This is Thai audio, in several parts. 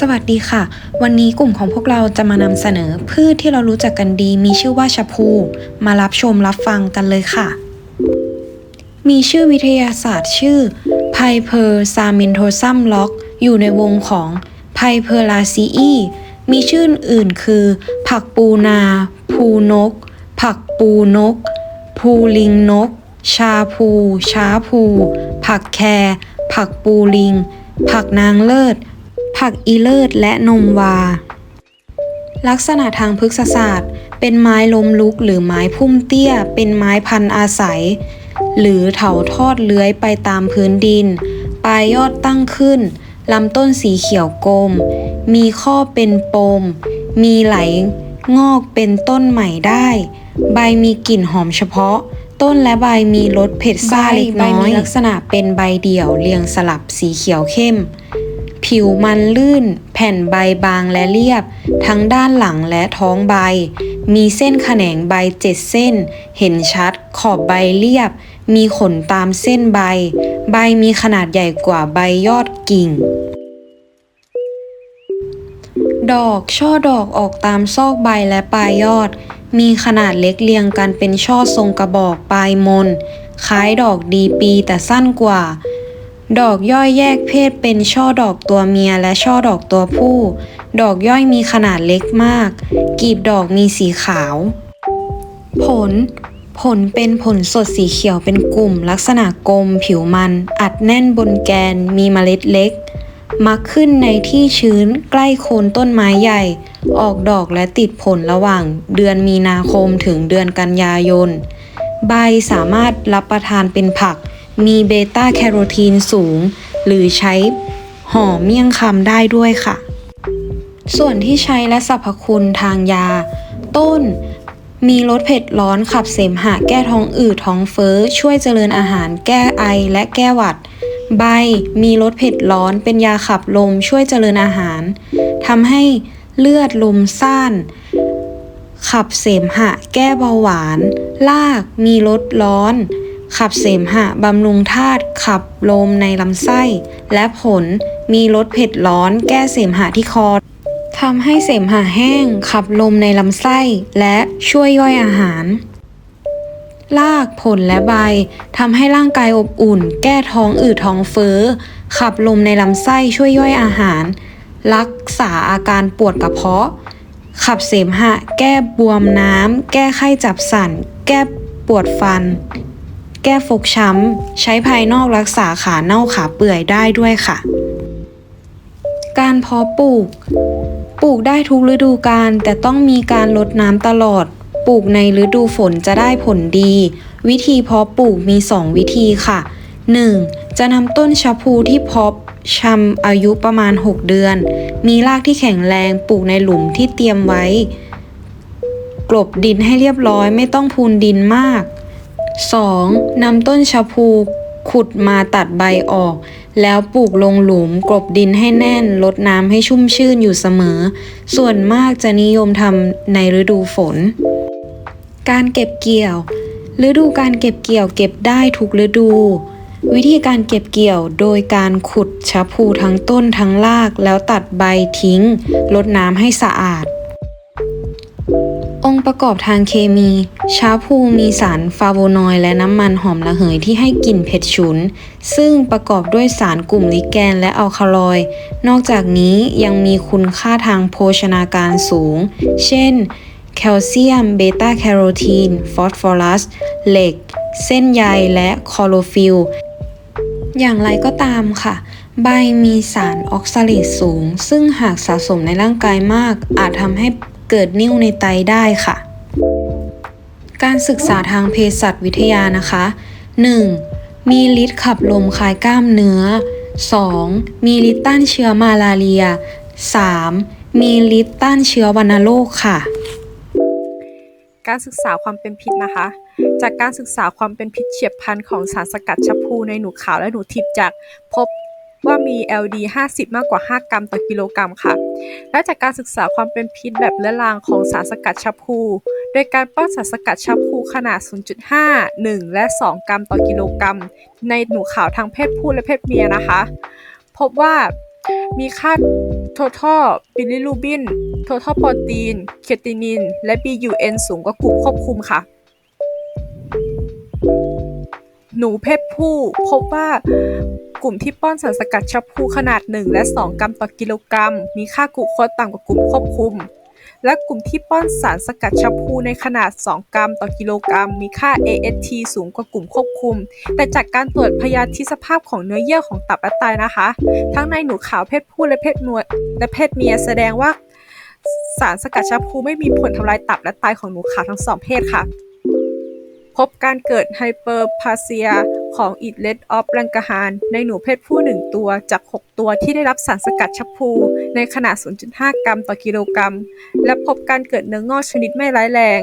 สวัสดีค่ะ วันนี้กลุ่มของพวกเราจะมานำเสนอพืชที่เรารู้จักกันดีมีชื่อว่าชะพู มารับชมรับฟังกันเลยค่ะ มีชื่อวิทยาศาสตร์ชื่อ p i p e r s a m i n t o s u m lock อยู่ในวงของ p i p e r a c e e มีชื่ออื่นคือ ผักปูนา ภูนก ผักปูนก ภูลิงนก ชาพูช้าพูผักแครผักปูลิง ผักนางเลิศ ผักอีเลิศและนมวา ลักษณะทางพฤกษศาสตร์ เป็นไม้ลมลุกหรือไม้พุ่มเตี้ย เป็นไม้พันอาศัย หรือเถาทอดเลื้อยไปตามพื้นดิน ปลายยอดตั้งขึ้นลำต้นสีเขียวกลม มีข้อเป็นปม มีไหลงอกเป็นต้นใหม่ได้ ใบมีกลิ่นหอมเฉพาะ ต้นและใบมีรสเผ็ดซ่าเล็กน้อยมีลักษณะเป็นใบเดี่ยวเรียงสลับสีเขียวเข้ม ผิวมันลื่น แผ่นใบบางและเรียบ ทั้งด้านหลังและท้องใบ มีเส้นแขนงใบเจ็ดเส้น เห็นชัด ขอบใบเรียบ มีขนตามเส้นใบ ใบมีขนาดใหญ่กว่าใบยอดกิ่ง ดอกช่อดอกออกตามซอกใบและปลายยอด มีขนาดเล็กเรียงกันเป็นช่อทรงกระบอกปลายมน คล้ายดอกดีปีแต่สั้นกว่า ดอกย่อยแยกเพศเป็นช่อดอกตัวเมียและช่อดอกตัวผู้ ดอกย่อยมีขนาดเล็กมาก กีบดอกมีสีขาว ผล ผลเป็นผลสดสีเขียวเป็นกลุ่ม ลักษณะกลม ผิวมัน อัดแน่นบนแกน มีเมล็ดเล็ก มักขึ้นในที่ชื้นใกล้โคนต้นไม้ใหญ่ ออกดอกและติดผลระหว่าง เดือนมีนาคมถึงเดือนกันยายน ใบสามารถรับประทานเป็นผัก มีเบต้าแคโรทีนสูง หรือใช้ห่อเมี่ยงคำได้ด้วยค่ะ ส่วนที่ใช้และสรรพคุณทางยา ต้น มีรสเผ็ดร้อนขับเสมหะแก้ท้องอืดท้องเฟ้อ ช่วยเจริญอาหารแก้ไอและแก้หวัด ใบ มีรสเผ็ดร้อนเป็นยาขับลมช่วยเจริญอาหารทำให้เลือดลมซ่านขับเสมหะ แก้เบาหวานราก มีรสร้อน ขับเสมหะบำรุงธาตุขับลมในลำไส้ และผลมีรสเผ็ดร้อนแก้เสมหะที่คอทำให้เสมหะแห้ง ขับลมในลำไส้ และช่วยย่อยอาหารรากผลและใบทำให้ร่างกายอบอุ่น แก้ท้องอืดท้องเฟ้อ ขับลมในลำไส้ช่วยย่อยอาหาร รักษาอาการปวดกระเพาะ ขับเสมหะ แก้บวมน้ำ แก้ไข้จับสั่นแก้ปวดฟัน แก้ฟกช้ำ ใช้ภายนอกรักษาขาเน่าขาเปื่อยได้ด้วยค่ะ การเพาะปลูก ปลูกได้ทุกฤดูกาลแต่ต้องมีการรดน้ำตลอด ปลูกในฤดูฝนจะได้ผลดี วิธีเพาะปลูกมี 2 วิธีค่ะ 1. จะนำต้นชะพูที่เพาะชำอายุประมาณ 6 เดือน มีรากที่แข็งแรงปลูกในหลุมที่เตรียมไว้ กลบดินให้เรียบร้อยไม่ต้องพูนดินมาก 2. นำต้นชะพูขุดมาตัดใบออก แล้วปลูกลงหลุมกลบดินให้แน่นลดน้ำให้ชุ่มชื่นอยู่เสมอ ส่วนมากจะนิยมทำในฤดูฝน การเก็บเกี่ยว ฤดูการเก็บเกี่ยวเก็บได้ทุกฤดู วิธีการเก็บเกี่ยวโดยการขุดชะพูทั้งต้นทั้งรากแล้วตัดใบทิ้งลดน้ำให้สะอาด องค์ประกอบทางเคมี ชาพูมีสารฟาโวนอยด์และน้ำมันหอมระเหยที่ให้กลิ่นเผ็ดฉุน ซึ่งประกอบด้วยสารกลุ่มลิแกนและอัลคาลอย นอกจากนี้ยังมีคุณค่าทางโภชนาการสูง เช่น แคลเซียม เบต้าแคโรทีน ฟอสฟอรัส เหล็ก เส้นใย และคลอโรฟิลอย่างไรก็ตามค่ะ ใบมีสารออกซาเลตสูง ซึ่งหากสะสมในร่างกายมาก อาจทำให้ เกิดนิ่วในไตได้ค่ะ การศึกษาทางเภสัชวิทยานะคะ 1. มีฤทธิ์ขับลมคลายกล้ามเนื้อ 2. มีฤทธิ์ต้านเชื้อมาลาเรีย 3. มีฤทธิ์ต้านเชื้อวัณโรคค่ะ การศึกษาความเป็นพิษนะคะ จากการศึกษาความเป็นพิษเฉียบพลันของสารสกัดชะพูในหนูขาวและหนูทิพย์จากพบ ว่ามี LD 50 มากกว่า 5 กรัมต่อกิโลกรัมค่ะ และจากการศึกษาความเป็นพิษแบบเรื้อรังของสารสกัดชะพู โดยการป้อนสารสกัดชะพูขนาด 0.5 1 และ 2 กรัมต่อกิโลกรัม ในหนูขาวทั้งเพศผู้และเพศเมียนะคะ พบว่ามีค่า total bilirubin total protein creatinine และ BUN สูงกว่ากลุ่มควบคุมค่ะ หนูเพศผู้พบว่า กลุ่มที่ป้อนสารสกัดชะพูขนาด 1 และ 2 กรัมต่อกิโลกรัม มีค่ากลูโคสต่ำกว่ากลุ่มควบคุม และกลุ่มที่ป้อนสารสกัดชะพูในขนาด 2 กรัมต่อกิโลกรัม มีค่า AST สูงกว่ากลุ่มควบคุม แต่จากการตรวจพยาธิสภาพของเนื้อเยื่อของตับและไตนะคะ ทั้งในหนูขาวเพศผู้และเพศเมียและเพศเมียแสดงว่าสารสกัดชะพูไม่มีผลทำลายตับและไตของหนูขาวทั้งสองเพศค่ะ พบการเกิดไฮเปอร์พาเซีย ของอิดเลดออฟรังกาฮานในหนูเพศผู้ 1 ตัวจาก 6 ตัวที่ได้รับสารสกัดชะพูในขนาด 0.5 กรัมต่อกิโลกรัม และพบการเกิดเนื้องอกชนิดไม่ร้ายแรง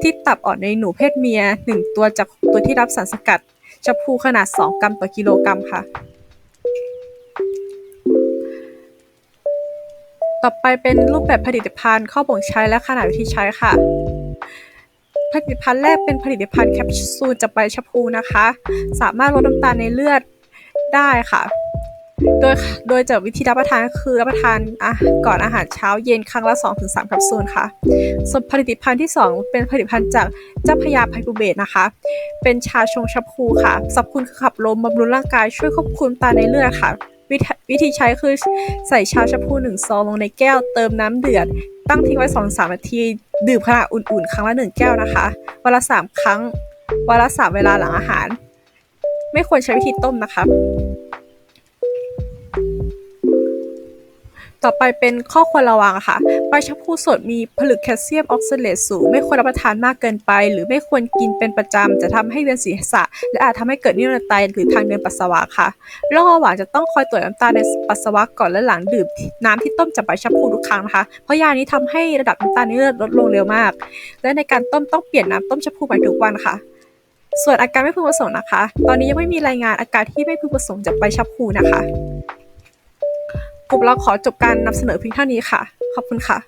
ที่ตับอ่อนในหนูเพศเมีย 1 ตัวจาก 6 ตัวที่รับสารสกัดชะพูขนาด 2 กรัมต่อกิโลกรัมค่ะ ต่อไปเป็นรูปแบบผลิตภัณฑ์ข้อบ่งใช้และขนาดวิธีใช้ค่ะ ผลิตภัณฑ์แรกเป็นผลิตภัณฑ์แคปซูลจากใบชะพูนะคะ สามารถลดน้ำตาลในเลือดได้ค่ะ โดยโดยจากวิธีรับประทานคือรับประทานอะก่อนอาหารเช้าเย็นครั้งละ 2-3แคปซูลค่ะ ส่วนผลิตภัณฑ์ที่ 2 เป็นผลิตภัณฑ์จากเจ้าพยาไพบูเบตนะคะ เป็นชาชงชะพูค่ะสรรพคุณคือขับลมบำรุงร่างกายช่วยควบคุมตาในเลือดค่ะวิธีวิธีใช้คือใส่ชาชะพูหนึ่งซองลงในแก้วเติมน้ำเดือด ตั้งทิ้งไว้2 3นาที ดื่มขณะอุ่นๆ ครั้งละ1แก้วนะคะ วันละ3ครั้ง วันละ3เวลาหลังอาหาร ไม่ควรใช้วิธีต้มนะคะ ต่อไปเป็นข้อควรระวังค่ะ ใบชะพูสดมีผลึกแคลเซียมออกซาเลตสูง ไม่ควรรับประทานมากเกินไป หรือไม่ควรกินเป็นประจำจะทำให้เวียนศีรษะ และอาจทำให้เกิดนิ่วในไตหรือทางเดินปัสสาวะค่ะโรคเบาหวานจะต้องคอยตรวจน้ำตาลในปัสสาวะก่อนและหลังดื่มน้ำที่ต้มจากใบชะพูทุกครั้งนะคะ เพราะยานี้ทำให้ระดับน้ำตาลในเลือดลดลงเร็วมาก และในการต้มต้องเปลี่ยนน้ำต้มชะพูใหม่ทุกวันค่ะส่วนอาการไม่พึงประสงค์นะคะ ตอนนี้ยังไม่มีรายงานอาการที่ไม่พึงประสงค์จากใบชะพูนะคะ กลุ่มเราขอจบการนำเสนอเพียงเท่านี้ค่ะ ขอบคุณค่ะ